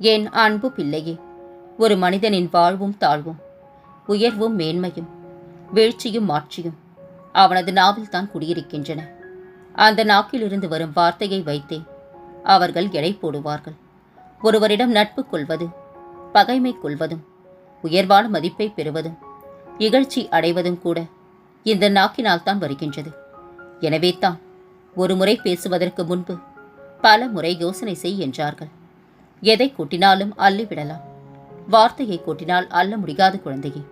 என் அன்பு பிள்ளையே ஒரு மனிதனின் வாழ்வும் தாழ்வும் உயர்வும் மேன்மையும் வீழ்ச்சியும் மாட்சியும் அவனது நாவில்தான் குடியிருக்கின்றன. அந்த நாக்கிலிருந்து வரும் வார்த்தையை வைத்தே அவர்கள் எடை போடுவார்கள். ஒருவரிடம் நட்பு கொள்வது பகைமை கொள்வதும் உயர்வான மதிப்பை பெறுவதும் இகழ்ச்சி அடைவதும் கூட இந்த நாக்கினால் தான் வருகின்றது. எனவே தான் ஒரு முறை பேசுவதற்கு முன்பு பல முறை யோசனை செய் என்றார்கள். எதை கூட்டினாலும் அள்ளிவிடலாம் வார்த்தையை கூட்டினால் அள்ள முடியாத குழந்தையே.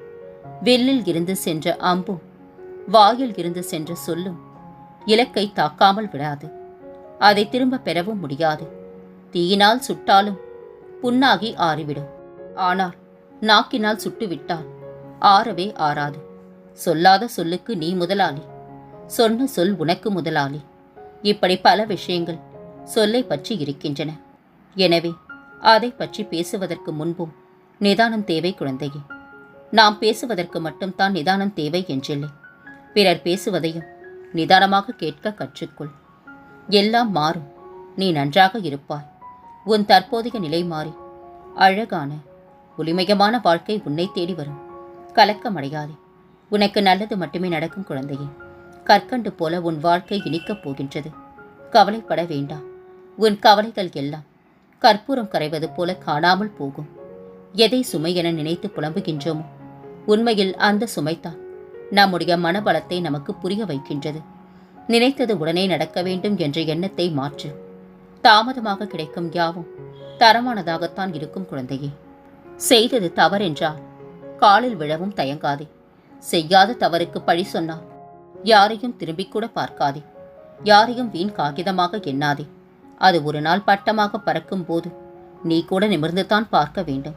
வில்லில் இருந்து சென்ற அம்பும் வாயில் இருந்து சென்ற சொல்லும் இலக்கை தாக்காமல் விடாது. அதை திரும்ப பெறவும் முடியாது. தீயினால் சுட்டாலும் புண்ணாகி ஆறிவிடும். ஆனால் நாக்கினால் சுட்டுவிட்டால் ஆறவே ஆறாது. சொல்லாத சொல்லுக்கு நீ முதலாளி. சொன்ன சொல் உனக்கு முதலாளி. இப்படி பல விஷயங்கள் சொல்லை பற்றி இருக்கின்றன. எனவே அதை பற்றி பேசுவதற்கு முன்பும் நிதானம் தேவை குழந்தையே. நாம் பேசுவதற்கு மட்டும்தான் நிதானம் தேவை என்றில்லை. பிறர் பேசுவதையும் நிதானமாக கேட்க கற்றுக்கொள். எல்லாம் மாறும். நீ நன்றாக இருப்பாய். உன் தற்போதைய நிலை மாறி அழகான ஒளிமயமான வாழ்க்கை உன்னை தேடி வரும். கலக்கமடையாதே. உனக்கு நல்லது மட்டுமே நடக்கும் குழந்தையே. கற்கண்டு போல உன் வாழ்க்கை இனிக்கப் போகின்றது. கவலைப்பட வேண்டாம். உன் கவலைகள் எல்லாம் கற்பூரம் கரைவது போல காணாமல் போகும். எதை சுமை என நினைத்து புலம்புகின்றோமோ? உண்மையில் அந்த சுமைதான். நம்முடைய மனபலத்தை நமக்கு புரிய வைக்கின்றது. நினைத்தது உடனே நடக்க வேண்டும் என்ற எண்ணத்தை மாற்று. தாமதமாக கிடைக்கும் யாவும் தரமானதாகத்தான் இருக்கும் குழந்தையே. செய்தது தவறென்றால் காலில் விழவும் தயங்காதே. செய்யாத தவறுக்கு பழி சொன்னால் யாரையும் திரும்பிக்கூட பார்க்காதே. யாரையும் வீண் காகிதமாக எண்ணாதே. அது ஒரு நாள் பட்டமாக பறக்கும் போது நீ கூட நிமிர்ந்துதான் பார்க்க வேண்டும்.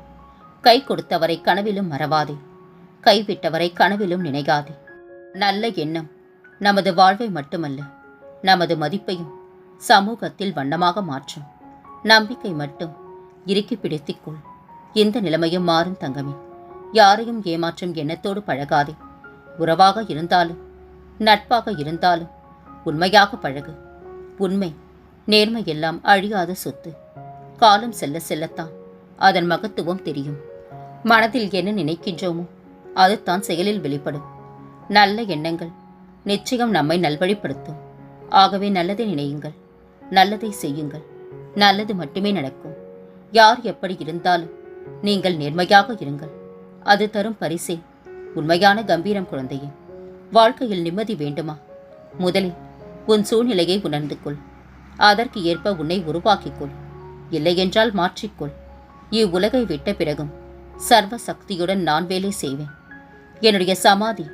கை கொடுத்தவரை கனவிலும் மறவாதே. கைவிட்டவரை கனவிலும் நினைகாதே நல்ல எண்ணம் நமது வாழ்வை மட்டுமல்ல நமது மதிப்பையும் சமூகத்தில் வண்ணமாக மாற்றும். நம்பிக்கை மட்டும் இறுக்கி பிடித்துக்கொள். இந்த நிலைமையும் மாறும் தங்கமே. யாரையும் ஏமாற்றும் எண்ணத்தோடு பழகாதே. உறவாக இருந்தாலும் நட்பாக இருந்தாலும் உண்மையாக பழகு. உண்மை நேர்மையெல்லாம் அழியாத சொத்து. காலம் செல்ல செல்லத்தான். அதன் மகத்துவம் தெரியும். மனதில் என்ன நினைக்கின்றோமோ அதுதான் செயலில் வெளிப்படும். நல்ல எண்ணங்கள் நிச்சயம் நம்மை நல்வழிப்படுத்தும். ஆகவே நல்லதை நினையுங்கள். நல்லதை செய்யுங்கள். நல்லது மட்டுமே நடக்கும். யார் எப்படி இருந்தாலும் நீங்கள் நேர்மையாக இருங்கள். அது தரும் பரிசே. உண்மையான கம்பீரம் குழந்தையே. வாழ்க்கையில் நிம்மதி வேண்டுமா? முதலில் உன் சூழ்நிலையை உணர்ந்து கொள். அதற்கு ஏற்ப உன்னை உருவாக்கிக்கொள். இல்லையென்றால் மாற்றிக்கொள். இவ்வுலகை விட்ட பிறகும் சர்வ சக்தியுடன் நான் வேலை செய்வேன். என்னுடைய சமாதி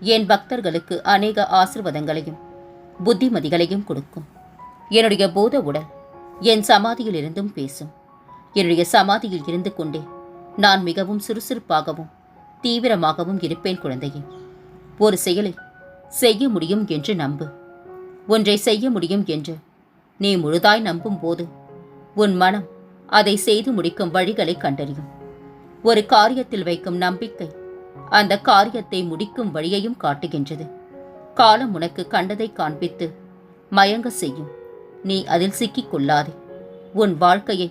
என் பக்தர்களுக்கு அநேக ஆசிர்வாதங்களையும் புத்திமதிகளையும் கொடுக்கும். என்னுடைய போத உடல் என் சமாதியில் இருந்தும் பேசும். என்னுடைய சமாதியில் இருந்து கொண்டே நான் மிகவும் சுறுசுறுப்பாகவும் தீவிரமாகவும் இருப்பேன் குழந்தையே. ஒரு செயலை செய்ய முடியும் என்று நம்பு. ஒன்றை செய்ய முடியும் என்று நீ முழுதாய் நம்பும் போது உன் மனம் அதை செய்து முடிக்கும் வழிகளை கண்டறியும். ஒரு காரியத்தில் வைக்கும் நம்பிக்கை அந்த காரியத்தை முடிக்கும் வழியையும் காட்டுகின்றது. காலம் உனக்கு கண்டதை காண்பித்து மயங்க செய்யும். நீ அதில் சிக்கிக் கொள்ளாதே உன் வாழ்க்கையை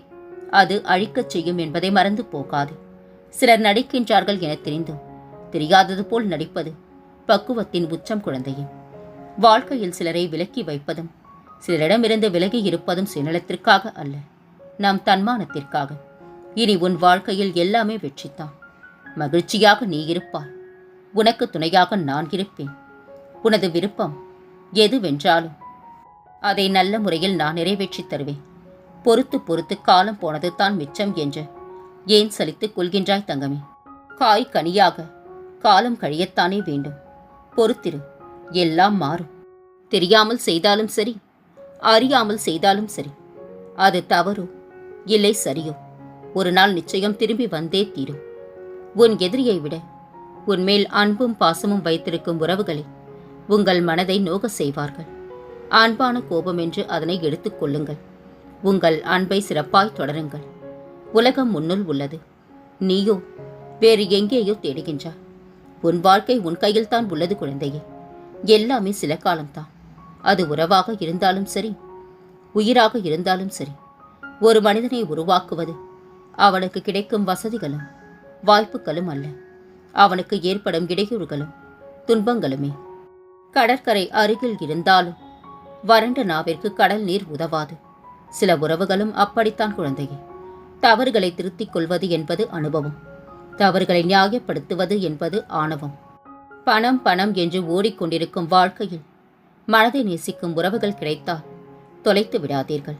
அது அழிக்கச் செய்யும் என்பதை மறந்து போகாதே. சிலர் நடிக்கின்றார்கள் என தெரிந்தும் தெரியாதது போல் நடிப்பது பக்குவத்தின் உச்சம் குழந்தையே. வாழ்க்கையில் சிலரை விலக்கி வைப்பதும் சிலரிடமிருந்து விலகி இருப்பதும் சுயநலத்திற்காக அல்ல நம் தன்மானத்திற்காக. இனி உன் வாழ்க்கையில் எல்லாமே வெற்றித்தான் மகிழ்ச்சியாக நீ இருப்பாய். உனக்கு துணையாக நான் இருப்பேன். உனது விருப்பம் எதுவென்றாலும் அதை நல்ல முறையில் நான் நிறைவேற்றித் தருவேன். பொறுத்து பொறுத்து காலம் போனது தான் மிச்சம் என்று ஏன் சலித்துக் கொள்கின்றாய் தங்கமே? காய் கனியாக காலம் கழியத்தானே வேண்டும். பொறுத்திரு எல்லாம் மாறும். தெரியாமல் செய்தாலும் சரி அறியாமல் செய்தாலும் சரி. அது தவறோ? இல்லை சரியோ? ஒரு நாள் நிச்சயம் திரும்பி வந்தே தீரும். உன் எதிரியை விட உன் மேல் அன்பும் பாசமும் வைத்திருக்கும் உறவுகளை உங்கள் மனதை நோக செய்வார்கள். அன்பான கோபம் என்று அதனை எடுத்துக்கொள்ளுங்கள் உங்கள் அன்பை சிறப்பாய் தொடருங்கள். உலகம் முன்னுள் உள்ளது. நீயோ வேறு எங்கேயோ தேடுகின்றாய் உன் வாழ்க்கை உன் கையில்தான் உள்ளது குழந்தையே. எல்லாமே சில காலம்தான். அது உறவாக இருந்தாலும் சரி உயிராக இருந்தாலும் சரி ஒரு மனிதனை உருவாக்குவது அவனுக்கு கிடைக்கும் வசதிகளும் வாய்ப்புகளும் அல்ல. அவனுக்கு ஏற்படும் இடையூறுகளும் துன்பங்களுமே. கடற்கரை அருகில் இருந்தாலும் வறண்ட நாவிற்கு கடல் நீர் உதவாது. சில உறவுகளும் அப்படித்தான் குழந்தையே. தவறுகளை திருத்திக் கொள்வது என்பது அனுபவம். தவறுகளை நியாயப்படுத்துவது என்பது ஆணவம். பணம் பணம் என்று ஓடிக்கொண்டிருக்கும் வாழ்க்கையில் மனதை நேசிக்கும் உறவுகள் கிடைத்தால் தொலைத்து விடாதீர்கள்.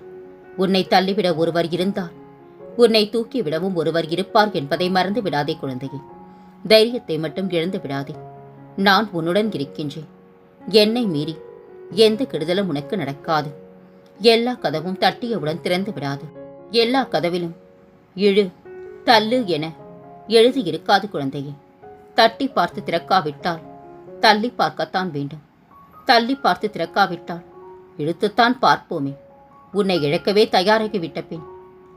உன்னை தள்ளிவிட ஒருவர் இருந்தால் உன்னை தூக்கிவிடவும் ஒருவர் இருப்பார் என்பதை மறந்து விடாதே குழந்தையே. தைரியத்தை மட்டும் இழந்து விடாதே. நான் உன்னுடன் இருக்கின்றேன். என்னை மீறி எந்த கெடுதலும் உனக்கு நடக்காது. எல்லா கதவும் தட்டியவுடன் திறந்து விடாது. எல்லா கதவிலும் இழு தள்ளு என எழுதி இருக்காது குழந்தையே. தட்டி பார்த்து திறக்காவிட்டால் தள்ளி பார்க்கத்தான் வேண்டும். தள்ளி பார்த்து திறக்காவிட்டால் இழுத்துத்தான் பார்ப்போமே. உன்னை இழக்கவே தயாராகிவிட்ட பின்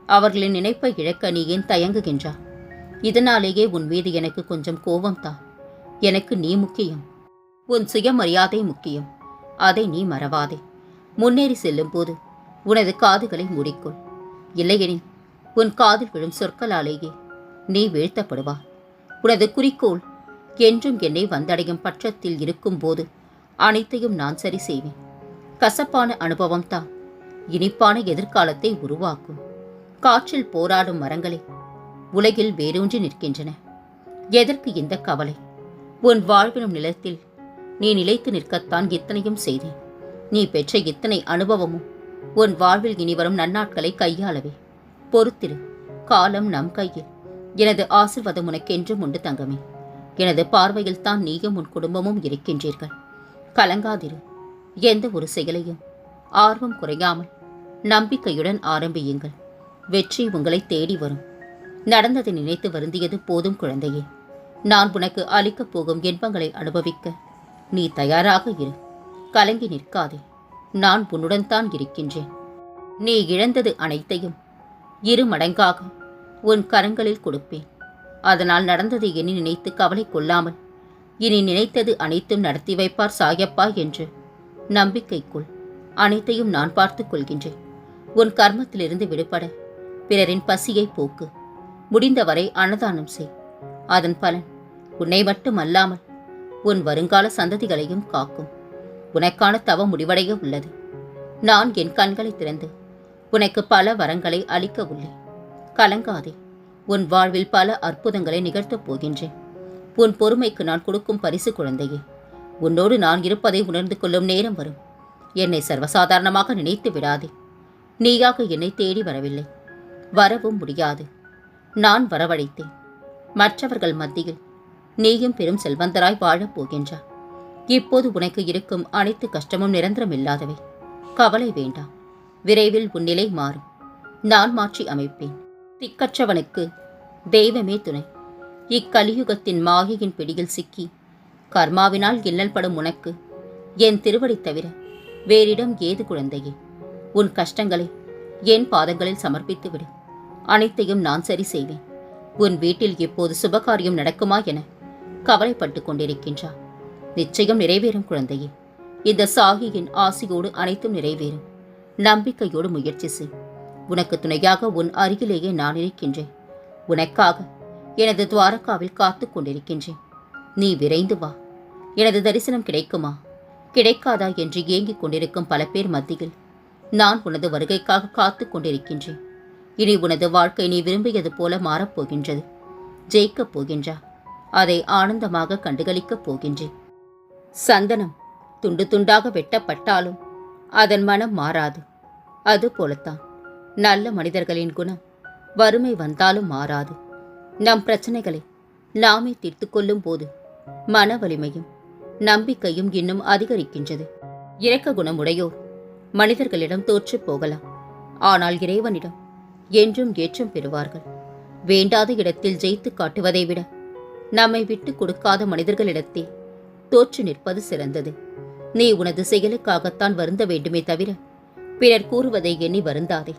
அவர்களின் நினைப்பை இழக்க நீ ஏன் தயங்குகின்றாய்? இதனாலேயே உன் மீது எனக்கு கொஞ்சம் கோபம்தான் எனக்கு நீ முக்கியம். உன் சுயமரியாதை முக்கியம். அதை நீ மறவாதே. முன்னேறி செல்லும்போது உனது காதுகளை மூடிக்கொள். இல்லையெனில் உன் காதில் விழும் சொற்களாலேயே நீ வீழ்த்தப்படுவா உனது குறிக்கோள் என்றும் என்னை வந்தடையும் பட்சத்தில் இருக்கும்போது அனைத்தையும் நான் சரி செய்வேன். கசப்பான அனுபவம் தான். இனிப்பான எதிர்காலத்தை உருவாக்கும். காற்றில் போராடும் மரங்களே உலகில் வேரூன்றி நிற்கின்றன. எதற்கு இந்த கவலை? உன் வாழ்வினும் நிலத்தில் நீ நிலைத்து நிற்கத்தான் இத்தனையும் செய்தேன். நீ பெற்ற இத்தனை அனுபவமும் உன் வாழ்வில் இனிவரும் நன்னாட்களை கையாளவே. பொறுத்திரு காலம் நம் கையில். எனது ஆசிர்வாதம் உனக்கென்றும் உண்டு தங்கமே. எனது பார்வையில் தான் நீயும் உன் குடும்பமும் இருக்கின்றீர்கள். கலங்காதிரு. எந்த ஒரு செயலையும் ஆர்வம் குறையாமல் நம்பிக்கையுடன் ஆரம்பியுங்கள். வெற்றி உங்களை தேடி வரும். நடந்ததை நினைத்து வருந்தியது போதும் குழந்தையே. நான் உனக்கு அளிக்கப் போகும் இன்பங்களை அனுபவிக்க நீ தயாராக இரு. கலங்கி நிற்காதே. நான் உன்னுடன் தான் இருக்கின்றேன். நீ இழந்தது அனைத்தையும் இரு மடங்காக உன் கரங்களில் கொடுப்பேன். அதனால் நடந்ததை எண்ணி நினைத்து கவலை கொள்ளாமல் இனி நினைத்தது அனைத்தும் நடத்தி வைப்பார் சாயப்பா என்று. நம்பிக்கைக்குள் அனைத்தையும் நான் பார்த்துக் கொள்கின்றேன். உன் கர்மத்திலிருந்து விடுபட பிறரின் பசியை போக்கு. முடிந்தவரை அன்னதானம் செய். அதன் பலன் உன்னை மட்டுமல்லாமல் உன் வருங்கால சந்ததிகளையும் காக்கும். உனக்கான தவ முடிவடைய உள்ளது. நான் என் கண்களை திறந்து உனக்கு பல வரங்களை அளிக்க உள்ளேன். கலங்காதே உன் வாழ்வில் பல அற்புதங்களை நிகழ்த்தப் போகின்றேன். உன் பொறுமைக்கு நான் கொடுக்கும் பரிசு குழந்தையே. உன்னோடு நான் இருப்பதை உணர்ந்து கொள்ளும் நேரம் வரும். என்னை சர்வசாதாரணமாக நினைத்து விடாதே. நீயாக என்னை தேடி வரவில்லை. வரவும் முடியாது. நான் வரவழைத்தேன். மற்றவர்கள் மத்தியில் நீயும் பெரும் செல்வந்தராய் வாழப் போகின்றாய். இப்போது உனக்கு இருக்கும் அனைத்து கஷ்டமும் நிரந்தரமில்லாதவை கவலை வேண்டாம். விரைவில் உன் நிலை மாறும். நான் மாற்றி அமைப்பேன். திக்கற்றவனுக்கு தெய்வமே துணை. இக்கலியுகத்தின் மாயையின் பிடியில் சிக்கி கர்மாவினால் இல்லல் படும் உனக்கு. என் திருவடி தவிர வேறிடம் ஏது குழந்தையே? உன் கஷ்டங்களை என் பாதங்களில் சமர்ப்பித்து விடு. அனைத்தையும் நான் சரி செய்வேன். உன் வீட்டில் இப்போது சுபகாரியம் நடக்குமா என கவலைப்பட்டு கொண்டிருக்கின்றார் நிச்சயம் நிறைவேறும் குழந்தையே. இந்த சாகியின் ஆசியோடு அனைத்தும் நிறைவேறும். நம்பிக்கையோடு முயற்சி செய். உனக்கு துணையாக உன் அருகிலேயே நான் இருக்கின்றேன். உனக்காக எனது துவாரகாவில் காத்துக் கொண்டிருக்கின்றேன். நீ விரைந்து வா. எனது தரிசனம் கிடைக்குமா? கிடைக்காதா என்று ஏங்கிக் கொண்டிருக்கும் பல பேர் மத்தியில். நான் உனது வருகைக்காக காத்துக் கொண்டிருக்கின்றேன். இனி உனது வாழ்க்கை நீ விரும்பியது போல மாறப்போகின்றது. ஜெயிக்கப் போகின்றா. அதை ஆனந்தமாக கண்டுகளிக்கப் போகின்றேன். சந்தனம் துண்டு துண்டாக வெட்டப்பட்டாலும் அதன் மனம் மாறாது. அது போலத்தான். நல்ல மனிதர்களின் குணம் வறுமை வந்தாலும் மாறாது. நம் பிரச்சனைகளை நாமே தீர்த்து கொள்ளும் போது மன வலிமையும் நம்பிக்கையும் இன்னும் அதிகரிக்கின்றது. இரக்க குணமுடையோர் மனிதர்களிடம் தோற்றுப் போகலாம். ஆனால் இறைவனிடம் என்றும் ஏற்றம் பெறுவார்கள். வேண்டாத இடத்தில் ஜெயித்து காட்டுவதை விட நம்மை விட்டு கொடுக்காத மனிதர்களிடத்தே தோற்று நிற்பது சிறந்தது. நீ உனது செயலுக்காகத்தான் வருந்த வேண்டுமே தவிர பிறர் கூறுவதை எண்ணி வருந்தாதே.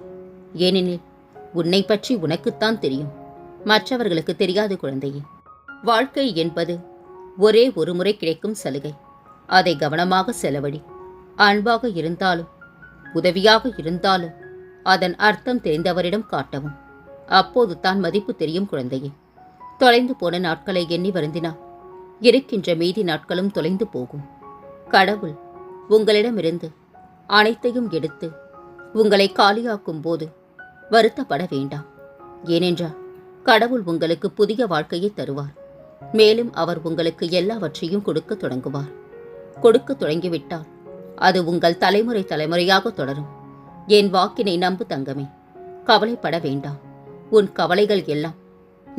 ஏனெனில் உன்னை பற்றி உனக்குத்தான் தெரியும். மற்றவர்களுக்கு தெரியாது குழந்தையே. வாழ்க்கை என்பது ஒரே ஒரு முறை கிடைக்கும் சலுகை. அதை கவனமாக செலவழி அன்பாக இருந்தாலும் உதவியாக இருந்தாலும் அதன் அர்த்தம் தெரிந்தவரிடம் காட்டவும். அப்போது தான் மதிப்பு தெரியும் குழந்தையே. தொலைந்து போன நாட்களை எண்ணி வருந்தினா இருக்கின்ற மீதி நாட்களும் தொலைந்து போகும். கடவுள் உங்களிடமிருந்து அனைத்தையும் எடுத்து உங்களை காலியாக்கும் போது வருத்தப்பட வேண்டாம். ஏனென்றால் கடவுள் உங்களுக்கு புதிய வாழ்க்கையை தருவார். மேலும் அவர் உங்களுக்கு எல்லாவற்றையும் கொடுக்க தொடங்குவார். கொடுக்க தொடங்கிவிட்டால் அது உங்கள் தலைமுறை தலைமுறையாக தொடரும். என் வாக்கினை நம்பு தங்கமே கவலைப்பட வேண்டாம். உன் கவலைகள் எல்லாம்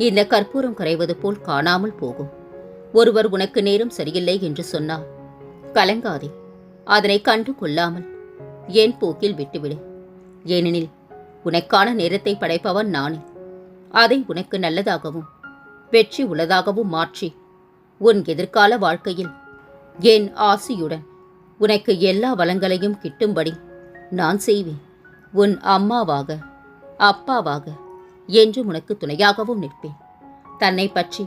இந்த கற்பூரம் கரைவது போல் காணாமல் போகும். ஒருவர் உனக்கு நேரம் சரியில்லை என்று சொன்னால் கலங்காதே. அதனை கண்டு கொள்ளாமல் என் போக்கில் விட்டுவிடு. ஏனெனில் உனக்கான நேரத்தை படைப்பவன் நானே. அதை உனக்கு நல்லதாகவும் வெற்றி உள்ளதாகவும் மாற்றி. உன் எதிர்கால வாழ்க்கையில் என் ஆசியுடன் உனக்கு எல்லா வளங்களையும் கிட்டும்படி நான் செய்வேன். உன் அம்மாவாக அப்பாவாக என்று உனக்கு துணையாகவும் நிற்பேன். தன்னை பற்றி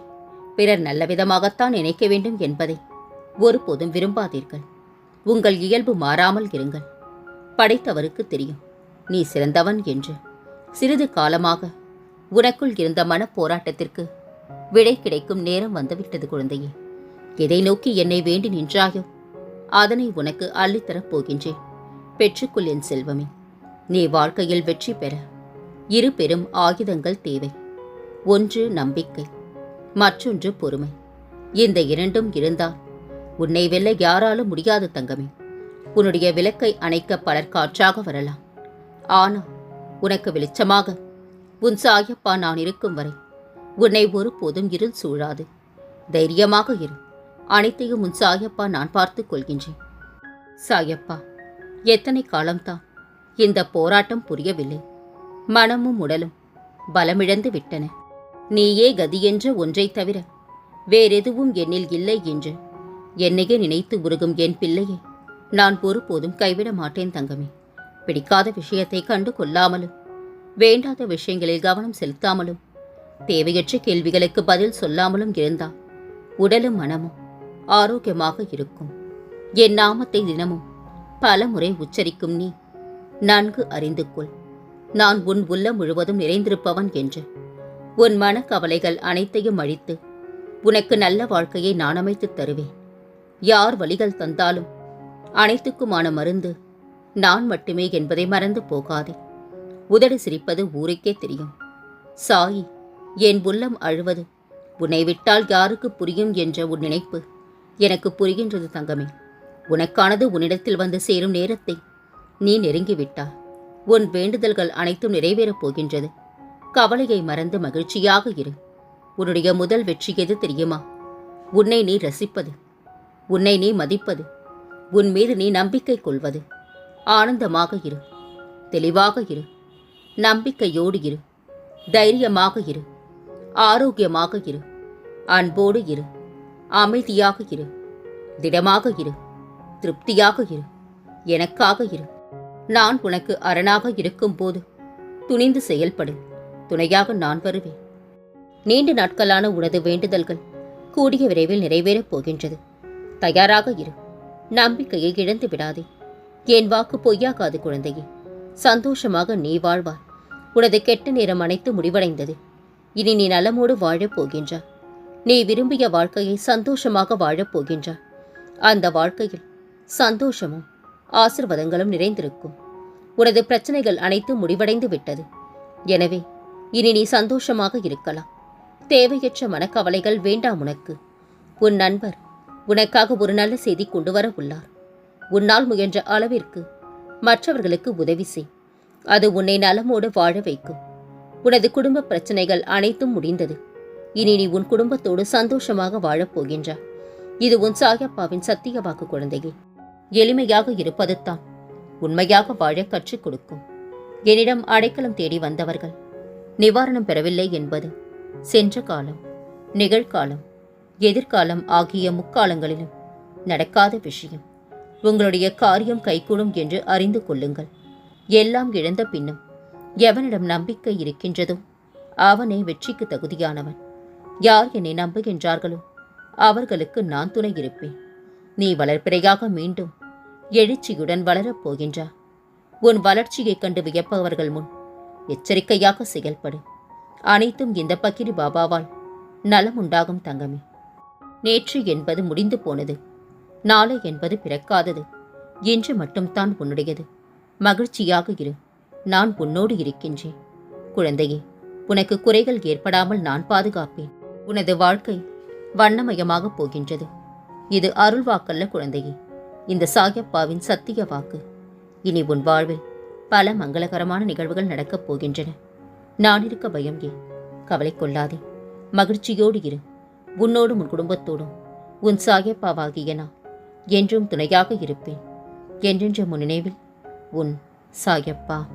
பிறர் நல்லவிதமாகத்தான் நினைக்க வேண்டும் என்பதை ஒருபோதும் விரும்பாதீர்கள். உங்கள் இயல்பு மாறாமல் இருங்கள். படைத்தவருக்கு தெரியும் நீ சிறந்தவன் என்று. சிறிது காலமாக உனக்குள் இருந்த மனப் போராட்டத்திற்கு விடை கிடைக்கும் நேரம் வந்துவிட்டது குழந்தையே. எதை நோக்கி என்னை வேண்டி நின்றாயோ அதனை உனக்கு அள்ளித்தரப் போகின்றேன். பெற்றுக்கொள் என் செல்வமே. நீ வாழ்க்கையில் வெற்றி பெற இரு பெரும் ஆயுதங்கள் தேவை. ஒன்று நம்பிக்கை மற்றொன்று பொறுமை. இந்த இரண்டும் இருந்தால் உன்னை வெல்ல யாராலும் முடியாது தங்கமே. உன்னுடைய விளக்கை அணைக்க பலர் காற்றாக வரலாம். ஆனால் உனக்கு வெளிச்சமாக உன் சாயப்பா நான் இருக்கும் வரை உன்னை ஒருபோதும் இருள் சூழாது. தைரியமாக இரு. அனைத்தையும் உன் சாயப்பா நான் பார்த்துக் கொள்கின்றேன். சாயப்பா எத்தனை காலம்தான் இந்த போராட்டம் புரியவில்லை. மனமும் உடலும் பலமிழந்து விட்டன. நீயே கதி என்ற ஒன்றைத் தவிர வேறெதுவும் என்னில் இல்லை என்று என்னையே நினைத்து உருகும் என் பிள்ளையை நான் ஒருபோதும் கைவிட மாட்டேன் தங்கமே. பிடிக்காத விஷயத்தை கண்டு கொள்ளாமலும் வேண்டாத விஷயங்களில் கவனம் செலுத்தாமலும் தேவையற்ற கேள்விகளுக்கு பதில் சொல்லாமலும் இருந்தால் உடலும் மனமும் ஆரோக்கியமாக இருக்கும். என் நாமத்தை தினமும் பல முறை உச்சரிக்கும் நீ நன்கு அறிந்து கொள். நான் உன் உள்ளம் முழுவதும் நிறைந்திருப்பவன் என்று. உன் மனக்கவலைகள் அனைத்தையும் அழித்து உனக்கு நல்ல வாழ்க்கையை நான் அமைத்து தருவேன். யார் வழிகள் தந்தாலும் அனைத்துக்குமான மருந்து நான் மட்டுமே என்பதை மறந்து போகாதே. உதடு சிரிப்பது ஊருக்கே தெரியும். சாயி என் உள்ளம் அழுவது. உன்னை விட்டால் யாருக்கு புரியும் என்ற உன் நினைப்பு. எனக்கு புரிகின்றது தங்கமே. உனக்கானது உன்னிடத்தில் வந்து சேரும் நேரத்தை. நீ நெருங்கிவிட்டாய். உன் வேண்டுதல்கள் அனைத்தும் நிறைவேறப் போகின்றது. கவலையை மறந்து மகிழ்ச்சியாக இரு. உன்னுடைய முதல் வெற்றி எது தெரியுமா? உன்னை நீ ரசிப்பது. உன்னை நீ மதிப்பது. உன் மீது நீ நம்பிக்கை கொள்வது. ஆனந்தமாக இரு. தெளிவாக இரு. நம்பிக்கையோடு இரு. தைரியமாக இரு. ஆரோக்கியமாக இரு. அன்போடு இரு. அமைதியாக இரு. திடமாக இரு. திருப்தியாக இரு. எனக்காக இரு. நான் உனக்கு அரணாக இருக்கும்போது துணிந்து செயல்படு. துணையாக நான் வருவேன். நீண்ட நாட்களான உனது வேண்டுதல்கள் கூடிய விரைவில் நிறைவேறப் போகின்றது. தயாராக இரு. நம்பிக்கையை இழந்து விடாதே என் வாக்கு பொய்யாகாது குழந்தையே. சந்தோஷமாக நீ வாழ்வாய். உனது கெட்ட நேரம் அனைத்து முடிவடைந்தது. இனி நீ நலமோடு வாழப் போகின்றாய் நீ விரும்பிய வாழ்க்கையை சந்தோஷமாக வாழப் போகின்றாய் அந்த வாழ்க்கையில் சந்தோஷமும் ஆசிர்வாதங்களும் நிறைந்திருக்கும். உனது பிரச்சனைகள் அனைத்தும் முடிவடைந்து விட்டது. எனவே இனி நீ சந்தோஷமாக இருக்கலாம். தேவையற்ற மனக்கவலைகள் வேண்டாம் உனக்கு. உன் நண்பர் உனக்காக ஒரு நல்ல செய்தி கொண்டு வர உள்ளார். உன்னால் முயன்ற அளவிற்கு மற்றவர்களுக்கு உதவி செய். அது உன்னை நலமோடு வாழ வைக்கும். உனது குடும்ப பிரச்சனைகள் அனைத்தும் முடிந்தது. இனி நீ உன் குடும்பத்தோடு சந்தோஷமாக வாழப்போகின்றாய் இது உன் சாயப்பாவின் சத்திய வாக்கு குழந்தையே. எளிமையாக இருப்பது தான் உண்மையாக வாழ கற்றுக் கொடுக்கும். என்னிடம் அடைக்கலம் தேடி வந்தவர்கள். நிவாரணம் பெறவில்லை என்பது. சென்ற காலம் நிகழ்காலம் எதிர்காலம் ஆகிய முக்காலங்களிலும் நடக்காத விஷயம். உங்களுடைய காரியம் கைகூடும் என்று அறிந்து கொள்ளுங்கள். எல்லாம் இழந்த பின்னும் எவனிடம் நம்பிக்கை இருக்கின்றதோ அவனே வெற்றிக்கு தகுதியானவன். யார் என்னை நம்புகின்றார்களோ அவர்களுக்கு நான் துணை இருப்பேன். நீ வளர்ப்பிறையாக மீண்டும் எழுச்சியுடன் வளரப் போகின்றா. உன் வளர்ச்சியைக் கண்டு வியப்பவர்கள் முன் எச்சரிக்கையாக செயல்படு. அனைத்தும் இந்த பக்கிரி பாபாவால் நலம் உண்டாகும் தங்கமே. நேற்று என்பது முடிந்து போனது. நாளை என்பது பிறக்காதது. இன்று மட்டும்தான் உன்னுடையது. மகிழ்ச்சியாக இரு. நான் உன்னோடு இருக்கின்றேன். குழந்தையே உனக்கு குறைகள் ஏற்படாமல் நான் பாதுகாப்பேன். உனது வாழ்க்கை வண்ணமயமாகப் போகின்றது. இது அருள் வாக்கல்ல குழந்தையே. இந்த சாயப்பாவின் சத்திய வாக்கு. இனி உன் வாழ்வில் பல மங்களகரமான நிகழ்வுகள் நடக்கப் போகின்றன. நான் இருக்க பயம் ஏன்? கவலை கொள்ளாதே. மகிழ்ச்சியோடு இரு. உன்னோடும் உன் குடும்பத்தோடும். உன் சாயப்பாவாகிய நான் என்றும் துணையாக இருப்பேன். என்றென்ற முன் நினைவில் உன் சாயப்பா.